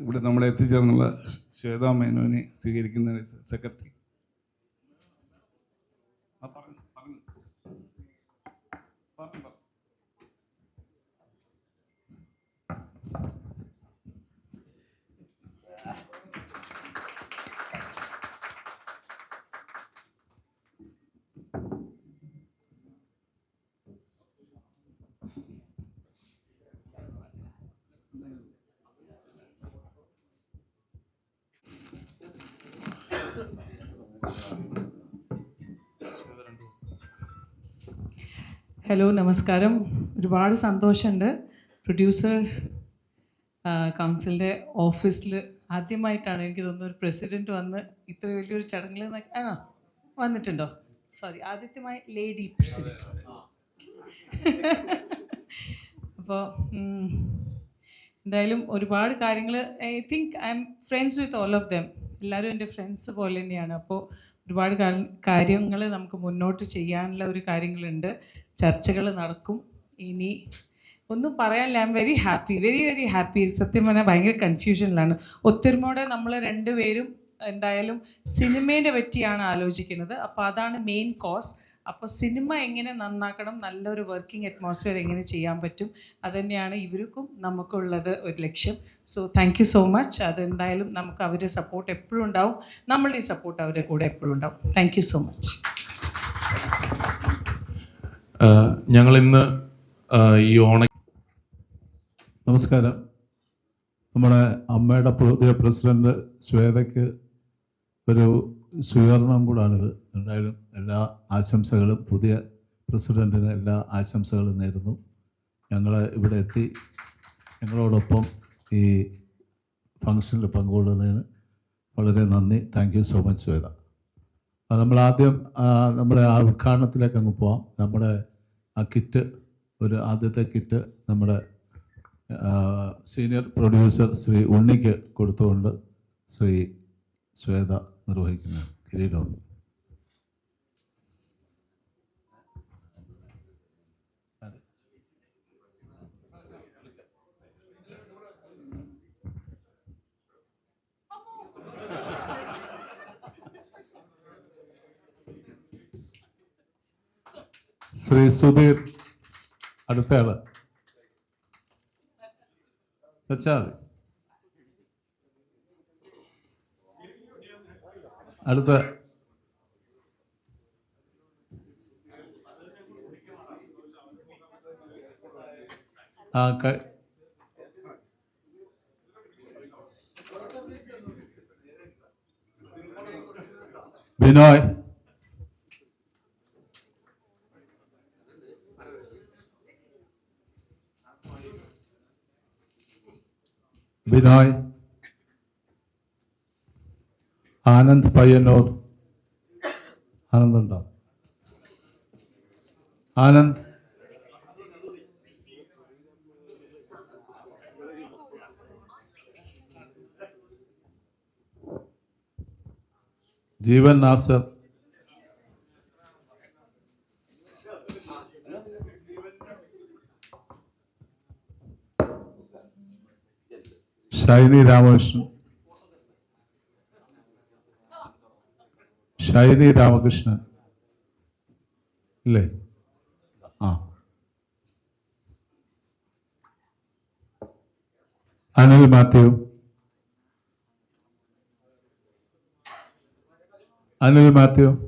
ഇവിടെ നമ്മളെ എത്തിച്ചേർന്നുള്ള ശ്വേതാ മേനോനെ സ്വീകരിക്കുന്ന സെക്രട്ടറി ഹലോ നമസ്കാരം. ഒരുപാട് സന്തോഷമുണ്ട്. പ്രൊഡ്യൂസർ കൗൺസിലിന്റെ ഓഫീസിൽ ആദ്യമായിട്ടാണ് എനിക്ക് തോന്നുന്നു ഒരു പ്രസിഡന്റ് വന്ന് ഇത്ര വലിയൊരു ചടങ്ങിൽ ആണോ? വന്നിട്ടുണ്ടോ? സോറി ആദ്യമായി ലേഡി പ്രസിഡന്റ് അപ്പോൾ എന്തായാലും ഒരുപാട് കാര്യങ്ങൾ I think I'm friends with all of them എല്ലാവരും എന്റെ ഫ്രണ്ട്സ് പോലെ തന്നെയാണ്. അപ്പോൾ ഒരുപാട് കാര്യങ്ങൾ നമുക്ക് മുന്നോട്ട് ചെയ്യാനുള്ള ഒരു കാര്യങ്ങളുണ്ട്. ചർച്ചകൾ നടക്കും. ഇനി ഒന്നും പറയാനില്ല. I'm very happy very very happy സത്യം പറഞ്ഞാൽ ഭയങ്കര കൺഫ്യൂഷനിലാണ് ഒത്തൊരുമയോടെ നമ്മൾ രണ്ടുപേരും എന്തായാലും സിനിമേനെ പറ്റിയാണ് ആലോചിക്കുന്നത്. അപ്പോൾ അതാണ് മെയിൻ കോസ് അപ്പോൾ സിനിമ എങ്ങനെ നന്നാക്കണം? നല്ലൊരു വർക്കിംഗ് അറ്റ്മോസ്ഫിയർ എങ്ങനെ ചെയ്യാൻ പറ്റും? അതുതന്നെയാണ് ഇവർക്കും നമുക്കുള്ളത് ഒരു ലക്ഷ്യം. So thank you so much അതെന്തായാലും നമുക്ക് അവരുടെ സപ്പോർട്ട് എപ്പോഴും ഉണ്ടാവും. നമ്മളുടെ സപ്പോർട്ട് അവരുടെ കൂടെ എപ്പോഴും ഉണ്ടാവും. താങ്ക് യു സോ മച്ച് ഞങ്ങൾ ഇന്ന് ഈ ഓണ നമസ്കാരം. നമ്മുടെ അമ്മയുടെ പുതിയ പ്രസിഡന്റ് ശ്വേതയ്ക്ക് ഒരു സ്വീകരണം കൂടാണിത്. എന്തായാലും എല്ലാ ആശംസകളും പുതിയ പ്രസിഡന്റിന് എല്ലാ ആശംസകളും നേരുന്നു. ഞങ്ങൾ ഇവിടെ എത്തി. ഞങ്ങളോടൊപ്പം ഈ ഫങ്ഷനിൽ പങ്കുകൊള്ളുന്നതിന് വളരെ നന്ദി. Thank you so much Shweta. നമ്മൾ ആദ്യം നമ്മുടെ ആ ഉദ്ഘാടനത്തിലേക്ക് അങ്ങ് പോവാം. നമ്മുടെ ആ കിറ്റ് ഒരു ആദ്യത്തെ കിറ്റ് നമ്മുടെ സീനിയർ പ്രൊഡ്യൂസർ ശ്രീ ഉണ്ണിക്ക് കൊടുത്തുകൊണ്ട് ശ്രീ ശ്വേത നിർവഹിക്കുന്ന കിരീടമുണ്ട്. ശ്രീ സുധീർ അടുത്തയാൾ വെച്ചാൽ മതി. അടുത്ത. ആ ബിനോയ് ബിനോയ് ആനന്ദ് പയ്യന്നൂർ. ആനന്ദ് ഉണ്ടോ? ആനന്ദ്. ജീവൻ നാസർ. ഷൈനി രാമകൃഷ്ണൻ. ഷൈനി രാമകൃഷ്ണൻ. ഇല്ലേ? ആ. അനിൽ മാത്യു. അനിൽ മാത്യു.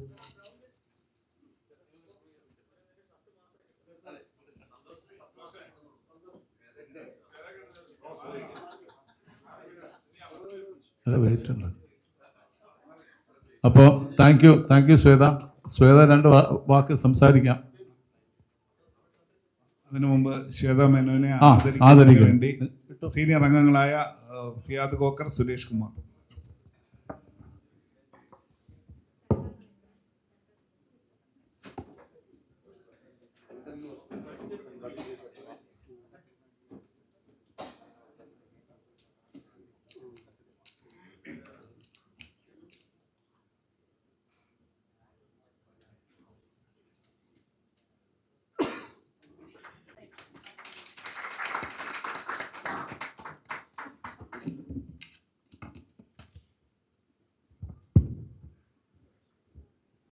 വെയിറ്റ് ഉണ്ട്. അപ്പോൾ thank you thank you Shweta. Shweta രണ്ട് വാക്ക് സംസാരിക്കാം. അതിനു മുമ്പ് ശ്വേത മേനോനെ ആദരിക്കാൻ വേണ്ടി സീനിയർ അംഗങ്ങളായ സിയാദ് കോക്കർ സുരേഷ് കുമാർ.